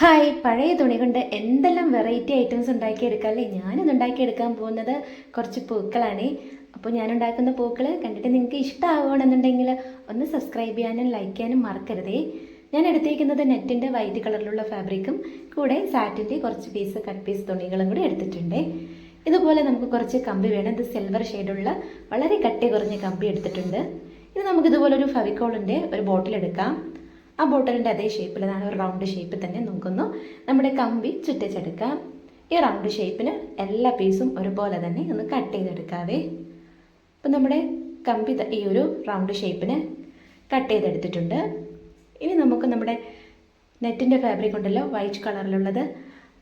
Hi പഴയ തുണി കൊണ്ട് എന്തെല്ലാം വെറൈറ്റി ഐറ്റംസ് ഉണ്ടാക്കിയെടുക്കാം അല്ലേ? ഞാനിത് ഉണ്ടാക്കിയെടുക്കാൻ പോകുന്നത് കുറച്ച് പൂക്കളാണ്. അപ്പോൾ ഞാൻ ഉണ്ടാക്കുന്ന പൂക്കൾ കണ്ടിട്ട് നിങ്ങൾക്ക് ഇഷ്ടമാവുകയാണെന്നുണ്ടെങ്കിൽ ഒന്ന് സബ്സ്ക്രൈബ് ചെയ്യാനും ലൈക്ക് ചെയ്യാനും മറക്കരുതേ. ഞാൻ എടുത്തേക്കുന്നത് നെറ്റിന്റെ വൈറ്റ് കളറിലുള്ള ഫാബ്രിക്കും കൂടെ സാറ്റിന്റെ കുറച്ച് പീസ് കട്ട് പീസ് തുണികളും കൂടി എടുത്തിട്ടുണ്ട്. ഇതുപോലെ നമുക്ക് കുറച്ച് കമ്പി വേണം. ഇത് സിൽവർ ഷെയ്ഡുള്ള വളരെ കട്ടി കുറഞ്ഞ കമ്പി എടുത്തിട്ടുണ്ട്. ഇത് നമുക്ക് ഇതുപോലെ ഒരു ഫവിക്കോളിന്റെ ഒരു ബോട്ടിൽ എടുക്കാം. ആ ബോട്ടലിന്റെ അതേ ഷേപ്പിലാണ് ഒരു റൗണ്ട് ഷേപ്പിൽ തന്നെ നോക്കുന്നു. നമ്മുടെ കമ്പി ചുറ്റിച്ചെടുക്കാം. ഈ റൗണ്ട് ഷേപ്പിന് എല്ലാ പീസും ഒരുപോലെ തന്നെ ഒന്ന് കട്ട് ചെയ്തെടുക്കാവേ. അപ്പം നമ്മുടെ കമ്പി ഈ ഒരു റൗണ്ട് ഷേപ്പിന് കട്ട് ചെയ്തെടുത്തിട്ടുണ്ട്. ഇനി നമുക്ക് നമ്മുടെ നെറ്റിന്റെ ഫാബ്രിക് ഉണ്ടല്ലോ വൈറ്റ് കളറിലുള്ളത്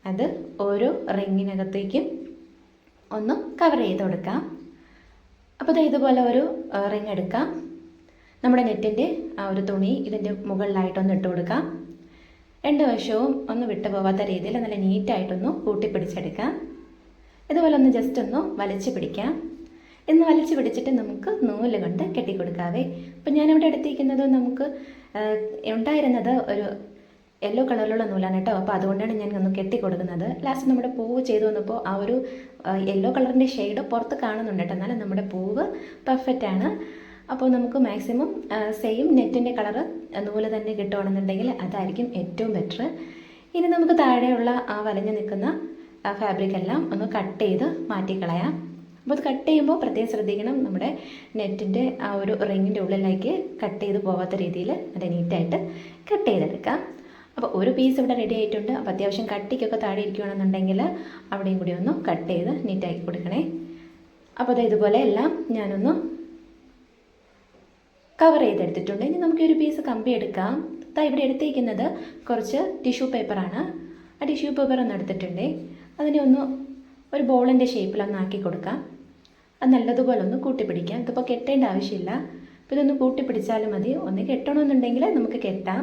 അത് ഓരോ റിങ്ങിനകത്തേക്കും ഒന്ന് കവർ ചെയ്ത് കൊടുക്കാം. അപ്പോൾ ഇതേ ഇതുപോലെ ഒരു റിങ് എടുക്കാം. നമ്മുടെ നെറ്റിന്റെ ആ ഒരു തുണി ഇതിന്റെ മുകളിലായിട്ടൊന്ന് ഇട്ട് കൊടുക്കാം. രണ്ട് വശവും ഒന്ന് വിട്ടു പോവാത്ത രീതിയിൽ നല്ല നീറ്റായിട്ടൊന്ന് കൂട്ടിപ്പിടിച്ചെടുക്കാം. ഇതുപോലെ ഒന്ന് ജസ്റ്റ് ഒന്ന് വലിച്ചു പിടിക്കാം. ഇന്ന് വലിച്ചു പിടിച്ചിട്ട് നമുക്ക് നൂൽ കൊണ്ട് കെട്ടിക്കൊടുക്കാവേ. അപ്പം ഞാനിവിടെ എടുത്തിരിക്കുന്നത് നമുക്ക് ഉണ്ടായിരുന്നത് ഒരു യെല്ലോ കളറിലുള്ള നൂലാണ് കേട്ടോ. അപ്പോൾ അതുകൊണ്ടാണ് ഞാൻ ഒന്ന് കെട്ടിക്കൊടുക്കുന്നത്. ലാസ്റ്റ് നമ്മുടെ പൂവ് ചെയ്തു വന്നപ്പോൾ ആ ഒരു യെല്ലോ കളറിന്റെ ഷെയ്ഡ് പുറത്ത് കാണുന്നുണ്ട് കേട്ടോ. എന്നാലും നമ്മുടെ പൂവ് പെർഫെക്റ്റ് ആണ്. അപ്പോൾ നമുക്ക് മാക്സിമം സെയിം നെറ്റിന്റെ കളർ അതുപോലെ തന്നെ കിട്ടുകയാണെന്നുണ്ടെങ്കിൽ അതായിരിക്കും ഏറ്റവും ബെറ്റർ ഇനി നമുക്ക് താഴെയുള്ള ആ വലഞ്ഞു നിൽക്കുന്ന ഫാബ്രിക് എല്ലാം ഒന്ന് കട്ട് ചെയ്ത് മാറ്റിക്കളയാം. അപ്പോൾ അത് കട്ട് ചെയ്യുമ്പോൾ പ്രത്യേകം ശ്രദ്ധിക്കണം നമ്മുടെ നെറ്റിന്റെ ആ ഒരു റിങ്ങിന്റെ ഉള്ളിലേക്ക് കട്ട് ചെയ്ത് പോകാത്ത രീതിയിൽ അത് നീറ്റായിട്ട് കട്ട് ചെയ്തെടുക്കാം. അപ്പോൾ ഒരു പീസ് ഇവിടെ റെഡി ആയിട്ടുണ്ട്. അപ്പോൾ അത്യാവശ്യം കട്ടിക്കൊക്കെ താഴെ ഇരിക്കുകയാണെന്നുണ്ടെങ്കിൽ അവിടെയും കൂടി ഒന്ന് കട്ട് ചെയ്ത് നീറ്റാക്കി കൊടുക്കണേ. അപ്പോൾ അത് ഇതുപോലെ എല്ലാം ഞാനൊന്ന് കവർ ചെയ്തെടുത്തിട്ടുണ്ട്. ഇനി നമുക്ക് ഒരു പീസ് കമ്പി എടുക്കാം. ദാ ഇവിടെ എടുത്തേക്കുന്നത് കുറച്ച് ടിഷ്യൂ പേപ്പറാണ് ആ ടിഷ്യൂ പേപ്പർ ഒന്ന് എടുത്തിട്ടുണ്ട്. അതിനെ ഒന്ന് ഒരു ബോളിന്റെ ഷേപ്പിലൊന്ന് ആക്കി കൊടുക്കാം. അത് നല്ലതുപോലെ ഒന്ന് കൂട്ടിപ്പിടിക്കാം. ഇതിപ്പോൾ കെട്ടേണ്ട ആവശ്യമില്ല. അപ്പോൾ ഇതൊന്ന് കൂട്ടിപ്പിടിച്ചാലും മതി. ഒന്ന് കെട്ടണമെന്നുണ്ടെങ്കിൽ നമുക്ക് കെട്ടാം.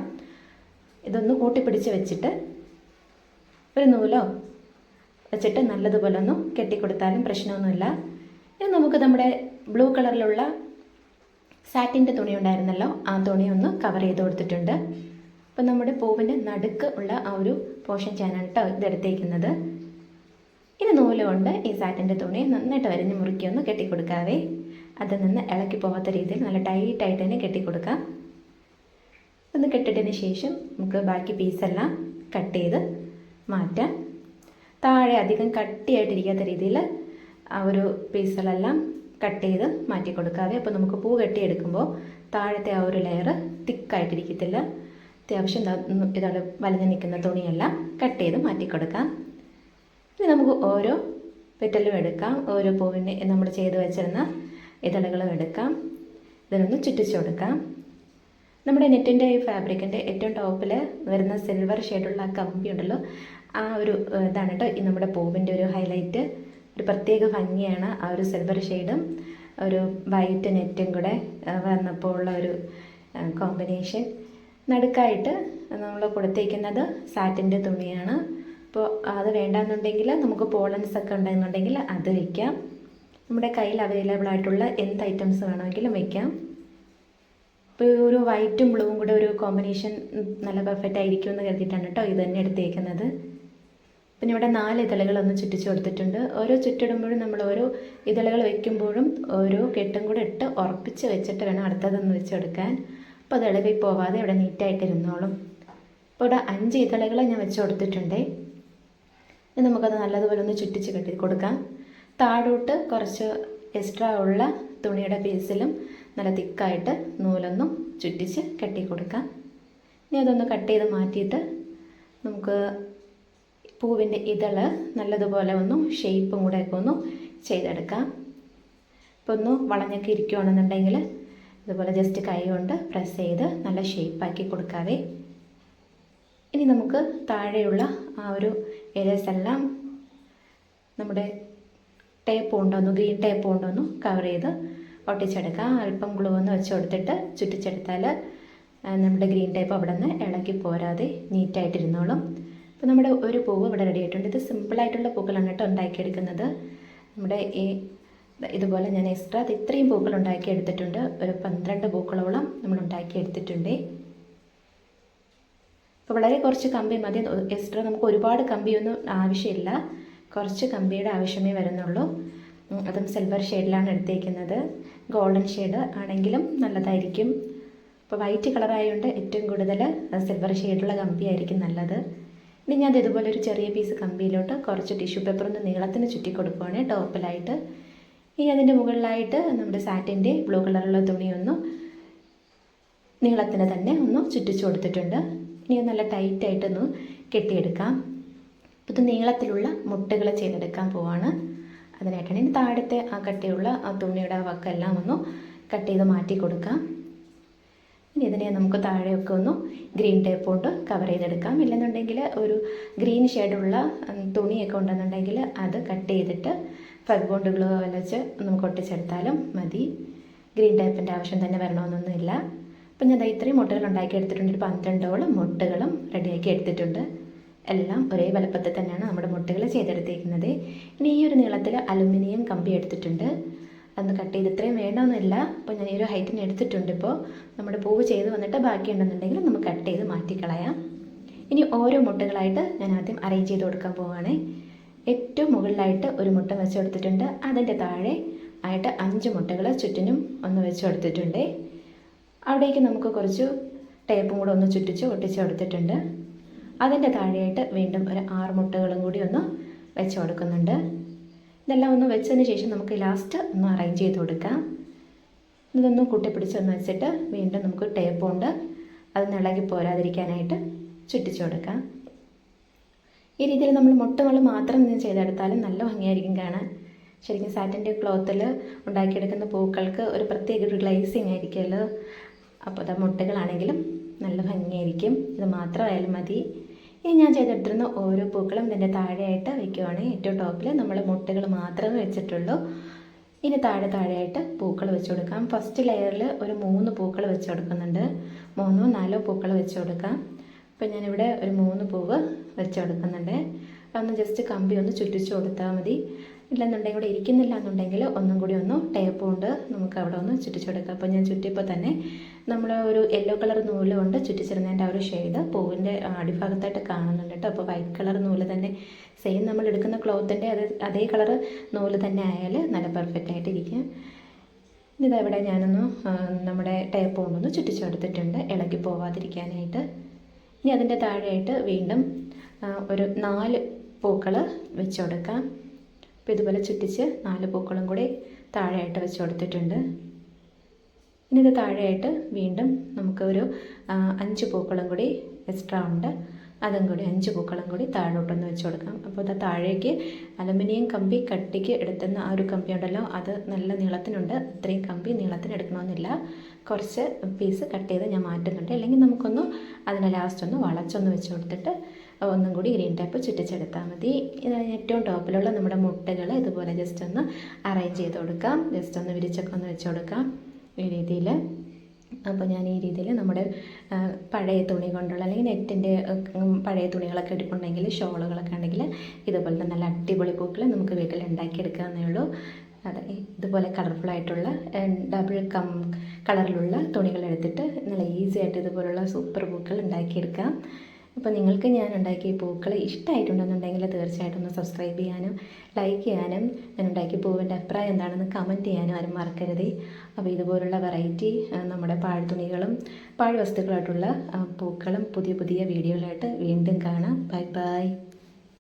ഇതൊന്ന് കൂട്ടിപ്പിടിച്ച് വെച്ചിട്ട് ഒരു നൂലോ വെച്ചിട്ട് നല്ലതുപോലെ ഒന്ന് കെട്ടിക്കൊടുത്താലും പ്രശ്നമൊന്നുമില്ല. ഇനി നമുക്ക് നമ്മുടെ ബ്ലൂ കളറിലുള്ള സാറ്റിന്റെ തുണി ഉണ്ടായിരുന്നല്ലോ ആ തുണി ഒന്ന് കവർ ചെയ്ത് കൊടുത്തിട്ടുണ്ട്. അപ്പം നമ്മുടെ പൂവിന്റെ നടുക്ക് ഉള്ള ആ ഒരു പോർഷൻ ചെയ്യാനാണ് കേട്ടോ ഇതെടുത്തേക്കുന്നത് ഇനി നൂലുകൊണ്ട് ഈ സാറ്റിന്റെ തുണി നന്നായിട്ട് വരഞ്ഞ് മുറുക്കി ഒന്ന് കെട്ടിക്കൊടുക്കാവേ. അതിൽ നിന്ന് ഇളക്കി പോകാത്ത രീതിയിൽ നല്ല ടൈറ്റായിട്ട് തന്നെ കെട്ടിക്കൊടുക്കാം. ഒന്ന് കെട്ടിട്ടതിന് ശേഷം നമുക്ക് ബാക്കി പീസെല്ലാം കട്ട് ചെയ്ത് മാറ്റാം. താഴെ അധികം കട്ടിയായിട്ടിരിക്കാത്ത രീതിയിൽ ആ ഒരു പീസുകളെല്ലാം കട്ട് ചെയ്ത് മാറ്റി കൊടുക്കാതെ അപ്പോൾ നമുക്ക് പൂ കെട്ടിയെടുക്കുമ്പോൾ താഴത്തെ ആ ഒരു ലെയർ തിക്കായിട്ടിരിക്കത്തില്ല അത്യാവശ്യം ഇതാണ് വലിഞ്ഞു നിൽക്കുന്ന തുണിയെല്ലാം കട്ട് ചെയ്ത് മാറ്റി കൊടുക്കാം. ഇനി നമുക്ക് ഓരോ പെറ്റലും എടുക്കാം. ഓരോ പൂവിന്റെ നമ്മൾ ചെയ്ത് വെച്ചിരുന്ന ഇതളുകളും എടുക്കാം. ഇതിനൊന്ന് ചുറ്റിച്ചു കൊടുക്കാം. നമ്മുടെ നെറ്റിന്റെ ഈ ഫാബ്രിക്കിന്റെ ഏറ്റവും ടോപ്പിൽ വരുന്ന സിൽവർ ഷെയ്ഡുള്ള കമ്പി ഉണ്ടല്ലോ ആ ഒരു ഇതാണ് കേട്ടോ ഈ നമ്മുടെ പൂവിന്റെ ഒരു ഹൈലൈറ്റ് ഒരു പ്രത്യേക ഭംഗിയാണ് ആ ഒരു സിൽവർ ഷെയ്ഡും ഒരു വൈറ്റ് നെറ്റും കൂടെ വന്നപ്പോൾ ഉള്ള ഒരു കോമ്പിനേഷൻ നടുക്കായിട്ട് നമ്മൾ കൊടുത്തേക്കുന്നത് സാറ്റിന്റെ തുണിയാണ്. അപ്പോൾ അത് വേണ്ടാന്നുണ്ടെങ്കിൽ നമുക്ക് പോളൻസ് ഒക്കെ ഉണ്ടെന്നുണ്ടെങ്കിൽ അത് വയ്ക്കാം നമ്മുടെ കയ്യിൽ അവൈലബിൾ ആയിട്ടുള്ള എന്ത് ഐറ്റംസ് വേണമെങ്കിലും വയ്ക്കാം ഇപ്പോൾ ഒരു വൈറ്റും ബ്ലൂവും കൂടെ ഒരു കോമ്പിനേഷൻ നല്ല പെർഫെക്റ്റ് ആയിരിക്കും എന്ന് കരുതിയിട്ടാണ് കേട്ടോ ഇത് തന്നെ എടുത്തേക്കുന്നത്. പിന്നെ ഇവിടെ നാല് ഒന്ന് ചുറ്റിച്ച് കൊടുത്തിട്ടുണ്ട്. ഓരോ ചുറ്റിടുമ്പോഴും നമ്മൾ ഓരോ ഇതളുകൾ വെക്കുമ്പോഴും ഓരോ കെട്ടും കൂടെ ഇട്ട് ഉറപ്പിച്ച് വെച്ചിട്ട് വേണം അടുത്തതൊന്ന് വെച്ചെടുക്കാൻ. അപ്പോൾ അത് ഇളകി പോവാതെ ഇവിടെ നീറ്റായിട്ട് ഇരുന്നോളും. അപ്പോൾ ഇവിടെ അഞ്ച് ഇതളുകൾ ഞാൻ വെച്ച് കൊടുത്തിട്ടുണ്ടേ. ഇനി നമുക്കത് നല്ലതുപോലെ ഒന്ന് ചുറ്റിച്ച് കെട്ടി കൊടുക്കാം. താഴോട്ട് കുറച്ച് എക്സ്ട്രാ ഉള്ള തുണിയുടെ പീസിലും നല്ല തിക്കായിട്ട് നൂലൊന്നും ചുറ്റിച്ച് കെട്ടി കൊടുക്കാം. ഇനി അതൊന്ന് കട്ട് ചെയ്ത് മാറ്റിയിട്ട് നമുക്ക് പൂവിന്റെ ഇതൾ നല്ലതുപോലെ ഒന്ന് ഷേപ്പും ഒക്കെ ഒന്ന് ചെയ്തെടുക്കാം. ഇപ്പോൾ ഒന്ന് വളഞ്ഞൊക്കെ ഇരിക്കുകയാണെന്നുണ്ടെങ്കിൽ ഇതുപോലെ ജസ്റ്റ് കൈ കൊണ്ട് പ്രസ് ചെയ്ത് നല്ല ഷേപ്പാക്കി കൊടുക്കാവേ. ഇനി നമുക്ക് താഴെയുള്ള ആ ഒരു ഏരിയസ് എല്ലാം നമ്മുടെ ടേപ്പ് കൊണ്ടൊന്ന് ഗ്രീൻ ടേപ്പ് കൊണ്ടൊന്ന് കവർ ചെയ്ത് ഒട്ടിച്ചെടുക്കാം. അല്പം ഗ്ലൂ ഒന്ന് വെച്ച് കൊടുത്തിട്ട് ചുറ്റിച്ചെടുത്താൽ നമ്മുടെ ഗ്രീൻ ടേപ്പ് അവിടെ നിന്ന് ഇളക്കി പോരാതെ നീറ്റായിട്ടിരുന്നോളും അപ്പോൾ നമ്മുടെ ഒരു പൂവ് ഇവിടെ റെഡി ആയിട്ടുണ്ട്. ഇത് സിമ്പിളായിട്ടുള്ള പൂക്കളാണ് കേട്ടോ ഉണ്ടാക്കിയെടുക്കുന്നത്. നമ്മുടെ ഈ ഇതുപോലെ ഞാൻ എക്സ്ട്രാ ഇത്രയും പൂക്കൾ ഉണ്ടാക്കി എടുത്തിട്ടുണ്ട്. ഒരു പന്ത്രണ്ട് പൂക്കളോളം നമ്മൾ ഉണ്ടാക്കി എടുത്തിട്ടുണ്ട്. അപ്പോൾ വളരെ കുറച്ച് കമ്പി മതി. എക്സ്ട്രാ നമുക്ക് ഒരുപാട് കമ്പിയൊന്നും ആവശ്യമില്ല. കുറച്ച് കമ്പിയുടെ ആവശ്യമേ വരുന്നുള്ളൂ. അതും സിൽവർ ഷെയ്ഡിലാണ് എടുത്തേക്കുന്നത്. ഗോൾഡൻ ഷെയ്ഡ് ആണെങ്കിലും നല്ലതായിരിക്കും. അപ്പോൾ വൈറ്റ് കളറായതുകൊണ്ട് ഏറ്റവും കൂടുതൽ സിൽവർ ഷെയ്ഡുള്ള കമ്പിയായിരിക്കും നല്ലത്. ഇനി ഞാൻ ഇതുപോലെ ഒരു ചെറിയ പീസ് കമ്പിയിലോട്ട് കുറച്ച് ടിഷ്യൂ പേപ്പർ ഒന്ന് നീളത്തിന് ചുറ്റി കൊടുക്കുവാണ്. ടോപ്പിലായിട്ട്. ഇനി അതിന്റെ മുകളിലായിട്ട് നമ്മുടെ സാറ്റിന്റെ ബ്ലൂ കളറുള്ള തുണിയൊന്ന് നീളത്തിന് തന്നെ ഒന്ന് ചുറ്റിച്ചു കൊടുത്തിട്ടുണ്ട്. ഇനി നല്ല ടൈറ്റായിട്ടൊന്ന് കെട്ടിയെടുക്കാം. ഇത് നീളത്തിലുള്ള മുട്ടുകൾ ചെയ്തെടുക്കാൻ പോവാണ്. അതിനായിട്ടാണ് ഇനി താഴത്തെ ആ കട്ടിയുള്ള ആ തുണിയുടെ വക്കെല്ലാം ഒന്ന് കട്ട് ചെയ്ത് മാറ്റി കൊടുക്കാം. നമുക്ക് താഴെയൊക്കെ ഒന്ന് ഗ്രീൻ ടേപ്പ് കൊണ്ട് കവർ ചെയ്തെടുക്കാം. ഇല്ലെന്നുണ്ടെങ്കിൽ ഒരു ഗ്രീൻ ഷെയ്ഡുള്ള തുണിയൊക്കെ ഉണ്ടെന്നുണ്ടെങ്കിൽ അത് കട്ട് ചെയ്തിട്ട് ഫഗ് ബോണ്ട് ഗ്ലൂ വെച്ച് നമുക്ക് ഒട്ടിച്ചെടുത്താലും മതി. ഗ്രീൻ ടേപ്പിന്റെ ആവശ്യം തന്നെ വരണമെന്നൊന്നുമില്ല. അപ്പം ഞാൻ ഇത്രയും മുട്ടകൾ ഉണ്ടാക്കി എടുത്തിട്ടുണ്ട്. ഒരു പന്ത്രണ്ടോളം മുട്ടകളും റെഡിയാക്കി എടുത്തിട്ടുണ്ട്. എല്ലാം ഒരേ വലുപ്പത്തിൽ തന്നെയാണ് നമ്മുടെ മുട്ടകൾ ചെയ്തെടുത്തേക്കുന്നത്. ഇനി ഈ ഒരു നീളത്തിൽ അലുമിനിയം കമ്പി എടുത്തിട്ടുണ്ട്. അതൊന്ന് കട്ട് ചെയ്ത് ഇത്രയും വേണമെന്നില്ല അപ്പോൾ ഞാൻ ഈ ഒരു ഹൈറ്റിന് എടുത്തിട്ടുണ്ട് ഇപ്പോൾ നമ്മുടെ പൂവ് ചെയ്ത് വന്നിട്ട് ബാക്കിയുണ്ടെന്നുണ്ടെങ്കിൽ നമുക്ക് കട്ട് ചെയ്ത് മാറ്റിക്കളയാം. ഇനി ഓരോ മുട്ടകളായിട്ട് ഞാൻ ആദ്യം അറേഞ്ച് ചെയ്ത് കൊടുക്കാൻ പോവുകയാണ് ഏറ്റവും മുകളിലായിട്ട് ഒരു മുട്ട വെച്ച് കൊടുത്തിട്ടുണ്ട്. അതിന്റെ താഴെ ആയിട്ട് അഞ്ച് മുട്ടകൾ ചുറ്റിനും ഒന്ന് വെച്ച് കൊടുത്തിട്ടുണ്ട്. അവിടേക്ക് നമുക്ക് കുറച്ച് ടേപ്പും കൂടെ ഒന്ന് ചുറ്റിച്ച് ഒട്ടിച്ച് കൊടുത്തിട്ടുണ്ട്. അതിന്റെ താഴെയായിട്ട് വീണ്ടും ഒരു ആറ് മുട്ടകളും കൂടി ഒന്ന് വെച്ച് കൊടുക്കുന്നുണ്ട്. ഇതെല്ലാം ഒന്ന് വെച്ചതിന് ശേഷം നമുക്ക് ലാസ്റ്റ് ഒന്ന് അറേഞ്ച് ചെയ്ത് കൊടുക്കാം. ഇതൊന്ന് കൂട്ടിപ്പിടിച്ചൊന്ന് വെച്ചിട്ട് വീണ്ടും നമുക്ക് ടേപ്പ് കൊണ്ട് അത് ഇളകി പോരാതിരിക്കാനായിട്ട് ചുറ്റിച്ചു കൊടുക്കാം. ഈ രീതിയിൽ നമ്മൾ മുട്ടകൾ മാത്രം നിന്ന് ചെയ്തെടുത്താലും നല്ല ഭംഗിയായിരിക്കും കാണാൻ. ശരിക്കും സാറ്റിന്റെ ക്ലോത്തിൽ ഉണ്ടാക്കിയെടുക്കുന്ന പൂക്കൾക്ക് ഒരു പ്രത്യേക ഒരു ഗ്ലേസിങ് ആയിരിക്കുമല്ലോ. അപ്പോൾ അത് മുട്ടകളാണെങ്കിലും നല്ല ഭംഗിയായിരിക്കും. ഇത് മാത്രമായാലും മതി. ഇനി ഞാൻ ചെയ്തെടുത്തിരുന്ന ഓരോ പൂക്കളും ഇതിന്റെ താഴെയായിട്ട് വയ്ക്കുവാണ് ഏറ്റവും ടോപ്പിൽ നമ്മൾ മുട്ടകൾ മാത്രമേ വെച്ചിട്ടുള്ളൂ. ഇനി താഴെ താഴെയായിട്ട് പൂക്കൾ വെച്ച് കൊടുക്കാം. ഫസ്റ്റ് ലെയറിൽ ഒരു മൂന്ന് പൂക്കൾ വെച്ച് കൊടുക്കുന്നുണ്ട്. മൂന്നോ നാലോ പൂക്കൾ വെച്ച് കൊടുക്കാം. അപ്പം ഞാനിവിടെ ഒരു മൂന്ന് പൂവ് വെച്ച് കൊടുക്കുന്നുണ്ട്. ഒന്ന് ജസ്റ്റ് കമ്പി ഒന്ന് ചുറ്റിച്ച് കൊടുത്താൽ മതി. ഇല്ലെന്നുണ്ടെങ്കിൽ ഇവിടെ ഇരിക്കുന്നില്ല എന്നുണ്ടെങ്കിൽ ഒന്നും കൂടി ഒന്ന് ടേപ്പ് കൊണ്ട് നമുക്ക് അവിടെ ഒന്ന് ചുറ്റിച്ചെടുക്കാം. അപ്പോൾ ഞാൻ ചുറ്റിയപ്പോൾ തന്നെ നമ്മൾ ഒരു യെല്ലോ കളർ നൂൽ കൊണ്ട് ചുറ്റിച്ചിരുന്നതിന്റെ ആ ഒരു ഷെയ്ഡ് പൂവിന്റെ അടിഭാഗത്തായിട്ട് കാണുന്നുണ്ട് കേട്ടോ. അപ്പോൾ വൈറ്റ് കളർ നൂൽ തന്നെ സെയിം നമ്മൾ എടുക്കുന്ന ക്ലോത്തിന്റെ അത് അതേ കളർ നൂൽ തന്നെ ആയാൽ നല്ല പെർഫെക്റ്റ് ആയിട്ട് ഇരിക്കും ഇതവിടെ ഞാനൊന്ന് നമ്മുടെ ടേപ്പ് കൊണ്ടൊന്ന് ചുറ്റിച്ചെടുത്തിട്ടുണ്ട്. ഇളക്കി ഇളകി പോവാതിരിക്കാനായിട്ട്. ഇനി അതിന്റെ താഴെയായിട്ട് വീണ്ടും ഒരു നാല് പൂക്കൾ വെച്ചു കൊടുക്കാം. അപ്പോൾ ഇതുപോലെ ചുറ്റിച്ച് നാല് പൂക്കളും കൂടി താഴെയായിട്ട് വെച്ച് കൊടുത്തിട്ടുണ്ട്. ഇനി ഇത് താഴെയായിട്ട് വീണ്ടും നമുക്ക് ഒരു അഞ്ച് പൂക്കളും കൂടി എക്സ്ട്രാ ഉണ്ട്. അതും കൂടി അഞ്ച് പൂക്കളും കൂടി താഴോട്ടൊന്ന് വെച്ച് കൊടുക്കാം. അപ്പോൾ അത് താഴേക്ക് അലുമിനിയം കമ്പി കട്ടിക്ക് എടുത്തുന്ന ആ ഒരു കമ്പി ഉണ്ടല്ലോ അത് നല്ല നീളത്തിനുണ്ട്. ഇത്രയും കമ്പി നീളത്തിന് എടുക്കണമെന്നില്ല. കുറച്ച് പീസ് കട്ട് ചെയ്ത് ഞാൻ മാറ്റുന്നുണ്ട്. അല്ലെങ്കിൽ നമുക്കൊന്ന് അതിനെ ലാസ്റ്റ് ഒന്ന് വളച്ചൊന്ന് വെച്ച് കൊടുത്തിട്ട് ഒന്നും കൂടി ഗ്രീൻ ടാപ്പ് ചുറ്റിച്ചെടുത്താൽ മതി. ഏറ്റവും ടോപ്പിലുള്ള നമ്മുടെ മുട്ടകൾ ഇതുപോലെ ജസ്റ്റ് ഒന്ന് അറേഞ്ച് ചെയ്ത് കൊടുക്കാം. ജസ്റ്റ് ഒന്ന് വിരിച്ചൊക്കെ ഒന്ന് വെച്ച് കൊടുക്കാം ഈ രീതിയിൽ അപ്പോൾ ഞാൻ ഈ രീതിയിൽ നമ്മുടെ പഴയ തുണി കൊണ്ടുള്ള അല്ലെങ്കിൽ നെറ്റിന്റെ പഴയ തുണികളൊക്കെ എടുക്കുന്നുണ്ടെങ്കിൽ ഷോളുകളൊക്കെ ഉണ്ടെങ്കിൽ ഇതുപോലത്തെ നല്ല അടിപൊളി പൂക്കൾ നമുക്ക് വീട്ടിൽ ഉണ്ടാക്കിയെടുക്കാവുന്നേ ഉള്ളൂ. അതെ ഇതുപോലെ കളർഫുള്ളായിട്ടുള്ള ഡബിൾ കം കളറിലുള്ള തുണികൾ എടുത്തിട്ട് നല്ല ഈസി ആയിട്ട് ഇതുപോലുള്ള സൂപ്പർ പൂക്കൾ ഉണ്ടാക്കിയെടുക്കാം. അപ്പോൾ നിങ്ങൾക്ക് ഞാൻ ഉണ്ടാക്കിയ പൂക്കൾ ഇഷ്ടമായിട്ടുണ്ടെന്നുണ്ടെങ്കിൽ തീർച്ചയായിട്ടും ഒന്ന് സബ്സ്ക്രൈബ് ചെയ്യാനും ലൈക്ക് ചെയ്യാനും ഞാൻ ഉണ്ടാക്കിയ പൂവിന്റെ അഭിപ്രായം എന്താണെന്ന് കമന്റ് ചെയ്യാനും ആരും മറക്കരുത്. അപ്പോൾ ഇതുപോലുള്ള വെറൈറ്റി നമ്മുടെ പാഴ്തുണികളും പാഴ്വസ്തുക്കളായിട്ടുള്ള വസ്തുക്കളായിട്ടുള്ള പൂക്കളും പുതിയ പുതിയ വീഡിയോകളായിട്ട് വീണ്ടും കാണാം. Bye bye